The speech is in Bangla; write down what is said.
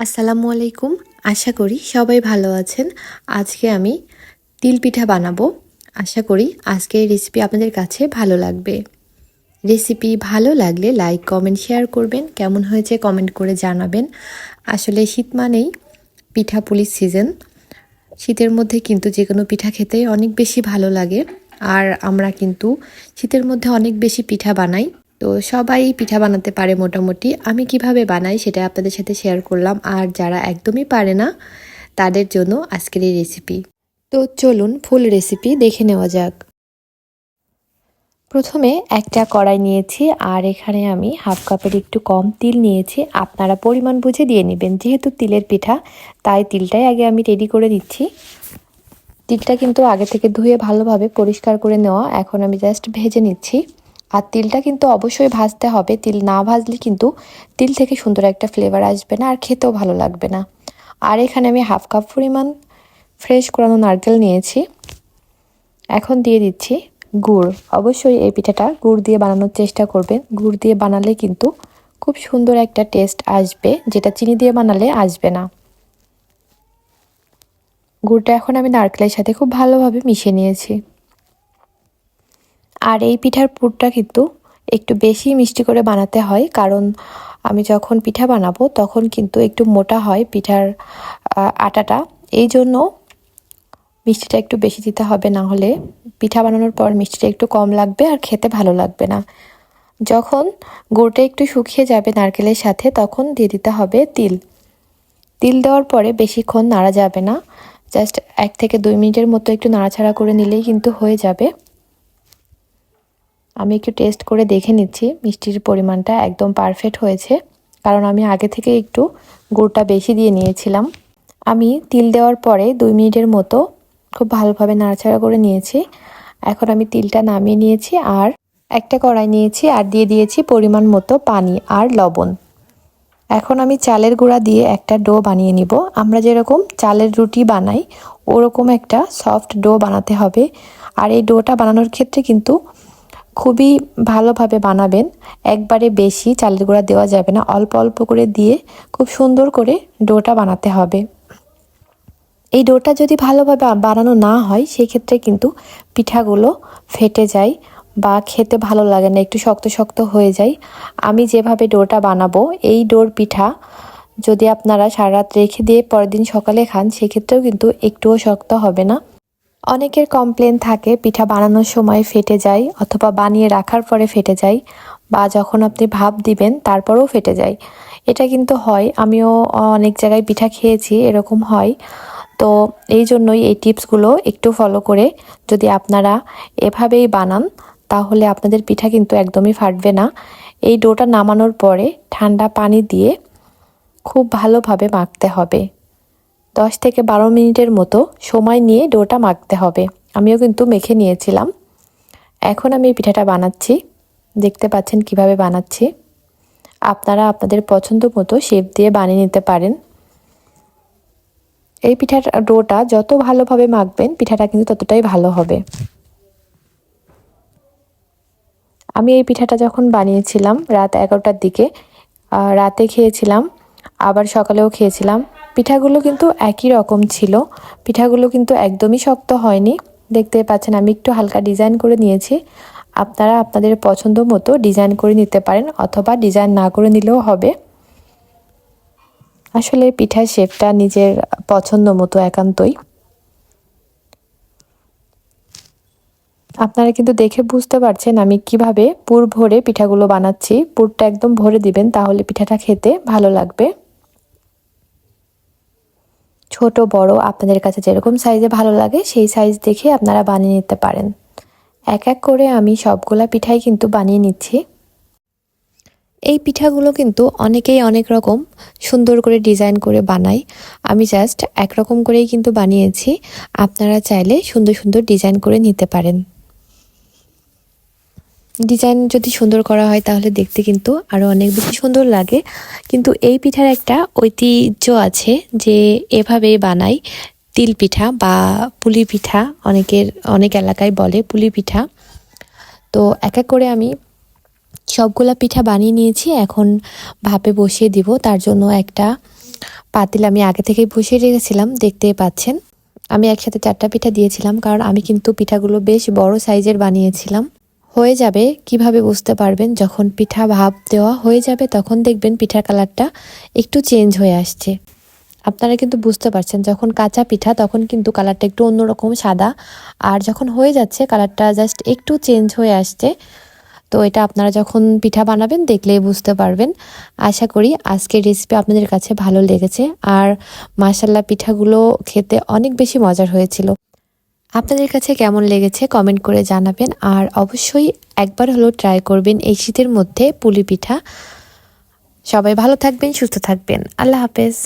আসসালামু আলাইকুম। আশা করি সবাই ভালো আছেন। আজকে আমি তিল পিঠা বানাবো। আশা করি আজকের রেসিপি আপনাদের কাছে ভালো লাগবে। রেসিপি ভালো লাগলে লাইক কমেন্ট শেয়ার করবেন। কেমন হয়েছে কমেন্ট করে জানাবেন। আসলে শীত মানেই পিঠা পুলিশ সিজন শীতের মধ্যে কিন্তু যে কোনো পিঠা খেতে অনেক বেশি ভালো লাগে। আর আমরা কিন্তু শীতের মধ্যে অনেক বেশি পিঠা বানাই। তো সবাই পিঠা বানাতে পারে মোটামুটি। আমি কীভাবে বানাই সেটা আপনাদের সাথে শেয়ার করলাম। আর যারা একদমই পারে না, তাদের জন্য আজকের এই রেসিপি তো চলুন ফুল রেসিপি দেখে নেওয়া যাক। প্রথমে একটা কড়াই নিয়েছি, আর এখানে আমি হাফ কাপের একটু কম তিল নিয়েছি। আপনারা পরিমাণ বুঝে দিয়ে নেবেন। যেহেতু তিলের পিঠা, তাই তিলটাই আগে আমি রেডি করে দিচ্ছি। তিলটা কিন্তু আগে থেকে ধুয়ে ভালোভাবে পরিষ্কার করে নেওয়া। এখন আমি জাস্ট ভেজে নিচ্ছি। আর তিলটা কিন্তু অবশ্যই ভাজতে হবে। তিল না ভাজলে কিন্তু তিল থেকে সুন্দর একটা ফ্লেভার আসবে না আর খেতেও ভালো লাগবে না। আর এখানে আমি হাফ কাপ পরিমাণ ফ্রেশ করানো নারকেল নিয়েছি। এখন দিয়ে দিচ্ছি গুড়। অবশ্যই এই পিঠাটা গুড় দিয়ে বানানোর চেষ্টা করবেন। গুড় দিয়ে বানালে কিন্তু খুব সুন্দর একটা টেস্ট আসবে, যেটা চিনি দিয়ে বানালে আসবে না। গুড়টা এখন আমি নারকেলের সাথে খুব ভালোভাবে মিশিয়ে নিয়েছি। আর এই পিঠার পুরটা কিন্তু একটু বেশি মিষ্টি করে বানাতে হয়, কারণ আমি যখন পিঠা বানাবো তখন কিন্তু একটু মোটা হয় পিঠার আটাটা। এই জন্য মিষ্টিটা একটু বেশি দিতে হবে, না হলে পিঠা বানানোর পর মিষ্টিটা একটু কম লাগবে আর খেতে ভালো লাগবে না। যখন গুড়টা একটু শুকিয়ে যাবে নারকেলের সাথে, তখন দিয়ে দিতে হবে তিল। তিল দেওয়ার পরে বেশিক্ষণ নাড়া যাবে না, জাস্ট এক থেকে দুই মিনিটের মতো একটু নাড়াছাড়া করে নিলেই কিন্তু হয়ে যাবে। আমি একটু টেস্ট করে দেখে নিচ্ছি। মিষ্টির পরিমাণটা একদম পারফেক্ট হয়েছে। কারণ আমি আগে থেকে একটু গুড়টা বেশি দিয়ে নিয়েছিলাম। আমি তিল দেওয়ার পরে দুই মিনিটের মতো খুব ভালোভাবে নাড়াচাড়া করে নিয়েছি। এখন আমি তিলটা নামিয়ে নিয়েছি আর একটা কড়াই নিয়েছি আর দিয়ে দিয়েছি পরিমাণ মতো পানি আর লবণ। এখন আমি চালের গুঁড়া দিয়ে একটা ডো বানিয়ে নিব। আমরা যেরকম চালের রুটি বানাই, ওরকম একটা সফট ডো বানাতে হবে। আর এই ডোটা বানানোর ক্ষেত্রে কিন্তু খুবই ভালোভাবে বানাবেন। একবারে বেশি চালের গুঁড়া দেওয়া যাবে না। অল্প অল্প করে দিয়ে খুব সুন্দর করে ডোটা বানাতে হবে। এই ডোটা যদি ভালোভাবে বানানো না হয় সেই ক্ষেত্রে কিন্তু পিঠাগুলো ফেটে যায় বা খেতে ভালো লাগে না, একটু শক্ত শক্ত হয়ে যায়। আমি যেভাবে ডোটা বানাবো, এই ডোর পিঠা যদি আপনারা সারা রাত রেখে দিয়ে পরের দিন সকালে খান, সেক্ষেত্রেও কিন্তু একটুও শক্ত হবে না। অনেকের কমপ্লেন থাকে, পিঠা বানানোর সময় ফেটে যায় অথবা বানিয়ে রাখার পরে ফেটে যায় বা যখন আপনি ভাব দিবেন তারপরেও ফেটে যায়। এটা কিন্তু হয়। আমিও অনেক জায়গায় পিঠা খেয়েছি, এরকম হয়। তো এই জন্যই এই টিপসগুলো একটু ফলো করে যদি আপনারা এভাবেই বানান, তাহলে আপনাদের পিঠা কিন্তু একদমই ফাটবে না। এই ডোটা নামানোর পরে ঠান্ডা পানি দিয়ে খুব ভালোভাবে মাখতে হবে। দশ থেকে বারো মিনিটের মতো সময় নিয়ে ডোটা মাখতে হবে। আমিও কিন্তু মেখে নিয়েছিলাম। এখন আমি পিঠাটা বানাচ্ছি। দেখতে পাচ্ছেন কীভাবে বানাচ্ছি। আপনারা আপনাদের পছন্দ মতো শেপ দিয়ে বানিয়ে নিতে পারেন। এই পিঠার ডোটা যত ভালোভাবে মাখবেন, পিঠাটা কিন্তু ততটাই ভালো হবে। আমি এই পিঠাটা যখন বানিয়েছিলাম রাত এগারোটার দিকে রাতে খেয়েছিলাম, আবার সকালেও খেয়েছিলাম। পিঠাগুলো কিন্তু একই রকম ছিল। পিঠাগুলো কিন্তু একদমই শক্ত হয়নি। দেখতে পাচ্ছেন, আমি একটু হালকা ডিজাইন করে নিয়েছি। আপনারা আপনাদের পছন্দ মতো ডিজাইন করে নিতে পারেন অথবা ডিজাইন না করে নিলেও হবে। আসলে পিঠার শেপটা নিজের পছন্দ মতো একান্তই। আপনারা কিন্তু দেখে বুঝতে পারছেন আমি কীভাবে পুর ভরে পিঠাগুলো বানাচ্ছি। পুরটা একদম ভরে দিবেন, তাহলে পিঠাটা খেতে ভালো লাগবে। ছোট, বড় আপনাদের কাছে যেরকম সাইজে ভালো লাগে, সেই সাইজ দেখে আপনারা বানিয়ে নিতে পারেন। এক এক করে আমি সবগুলা পিঠাই কিন্তু বানিয়ে নিচ্ছি। এই পিঠাগুলো কিন্তু অনেকেই অনেক রকম সুন্দর করে ডিজাইন করে বানায়। আমি জাস্ট একরকম করেই কিন্তু বানিয়েছি। আপনারা চাইলে সুন্দর সুন্দর ডিজাইন করে নিতে পারেন। ডিজাইন যদি সুন্দর করা হয় তাহলে দেখতে কিন্তু আরও অনেক বেশি সুন্দর লাগে। কিন্তু এই পিঠার একটা ঐতিহ্য আছে যে এভাবেই বানাই তিল পিঠা বা পুলি পিঠা, অনেকের, অনেক এলাকায় বলে পুলি পিঠা। তো এক এক করে আমি সবগুলা পিঠা বানিয়ে নিয়েছি। এখন ভাপে বসিয়ে দিব। তার জন্য একটা পাতিল আমি আগে থেকেই বসিয়ে রেখেছিলাম। দেখতে পাচ্ছেন। আমি একসাথে চারটা পিঠা দিয়েছিলাম। কারণ আমি কিন্তু পিঠাগুলো বেশ বড় সাইজের বানিয়েছিলাম। হয়ে যাবে, কীভাবে বুঝতে পারবেন? যখন পিঠা ভাপ দেওয়া হয়ে যাবে, তখন দেখবেন পিঠার কালারটা একটু চেঞ্জ হয়ে আসছে। আপনারা কিন্তু বুঝতে পারছেন, যখন কাঁচা পিঠা, তখন কিন্তু কালারটা একটু অন্যরকম সাদা। আর যখন হয়ে যাচ্ছে, কালারটা জাস্ট একটু চেঞ্জ হয়ে আসছে। তো এটা আপনারা যখন পিঠা বানাবেন, দেখলেই বুঝতে পারবেন। আশা করি আজকের রেসিপি আপনাদের কাছে ভালো লেগেছে। আর মাসাল্লা পিঠাগুলো খেতে অনেক বেশি মজার হয়েছিল। আপনাদের কাছে কেমন লেগেছে কমেন্ট করে জানাবেন আর অবশ্যই একবার হলো ট্রাই করবেন এই শীতের মধ্যে পুলি পিঠা। সবাই ভালো থাকবেন, সুস্থ থাকবেন। আল্লাহ হাফেজ।